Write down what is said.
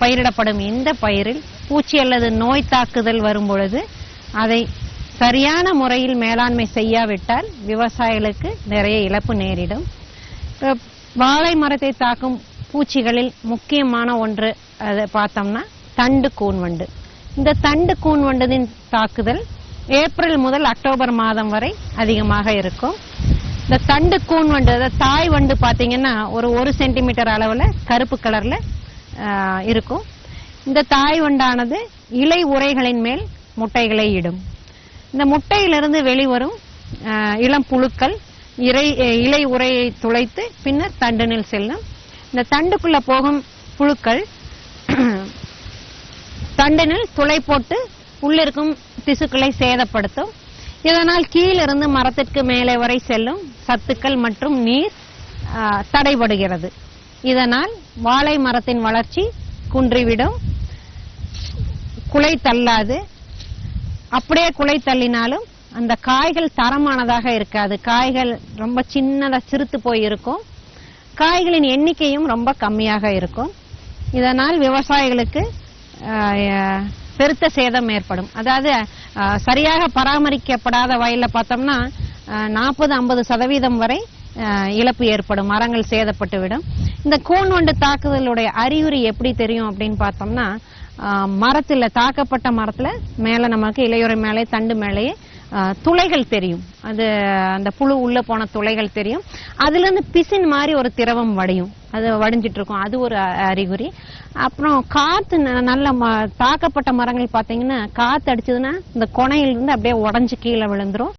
பயிரிடப்படும் இந்த பயிரில் பூச்சி அல்லது நோய் தாக்குதல் வரும் பொழுது அதை சரியான முறையில் மேலாண்மை செய்யாவிட்டால் விவசாயிகளுக்கு நிறைய இழப்பு நேரிடும். வாழை மரத்தை தாக்கும் பூச்சிகளில் முக்கியமான ஒன்று அதை பார்த்தோம்னா தண்டு கூன்வண்டு. இந்த தண்டு கூன்வண்டதின் தாக்குதல் ஏப்ரல் முதல் அக்டோபர் மாதம் வரை அதிகமாக இருக்கும். இந்த தண்டு கூன் வண்டு அதாவது தாய் வண்டு பார்த்தீங்கன்னா ஒரு ஒரு சென்டிமீட்டர் அளவில் கருப்பு கலரில் இருக்கும். இந்த தாய் வண்டானது இலை உரைகளின் மேல் முட்டைகளை இடும். இந்த முட்டையிலிருந்து வெளிவரும் இளம் புழுக்கள் இறை இலை உரையை துளைத்து பின்னர் தண்டனில் செல்லும். இந்த தண்டுக்குள்ள போகும் புழுக்கள் தண்டனில் துளை போட்டு உள்ளிருக்கும் திசுக்களை சேதப்படுத்தும். இதனால் கீழிருந்து மரத்திற்கு மேலே வரை செல்லும் சத்துக்கள் மற்றும் நீர் தடைபடுகிறது. இதனால் வாழை மரத்தின் வளர்ச்சி குன்றிவிடும். குலை தள்ளாது. அப்படியே குலை தள்ளினாலும் அந்த காய்கள் தரமானதாக இருக்காது. காய்கள் ரொம்ப சின்னதாக சிறுத்து போய் இருக்கும் காய்களின் எண்ணிக்கையும் ரொம்ப கம்மியாக இருக்கும். இதனால் விவசாயிகளுக்கு பெருத்த சேதம் ஏற்படும். அதாவது சரியாக பராமரிக்கப்படாத வயலில் பார்த்தோம்னா நாற்பது ஐம்பது சதவீதம் வரை இழப்பு ஏற்படும் மரங்கள் சேதப்பட்டு விடும் இந்த கூன் வண்டு தாக்குதலுடைய அறிகுறி எப்படி தெரியும் அப்படின்னு பார்த்தோம்னா மரத்தில் தாக்கப்பட்ட மரத்தில் மேலே நமக்கு இலையுறை மேலே தண்டு மேலேயே துளைகள் தெரியும். அது அந்த புழு உள்ள போன துளைகள் தெரியும். அதுலேருந்து பிசின் மாதிரி ஒரு திரவம் வடியும். அது வடிஞ்சிட்டு இருக்கும் அது ஒரு அ- அறிகுறி. அப்புறம் காற்று ந- நல்ல ம- தாக்கப்பட்ட மரங்கள் பார்த்தீங்கன்னா காற்று அடிச்சதுன்னா இந்த கொனையிலிருந்து அப்படியே உடஞ்சி கீழே விழுந்துரும்.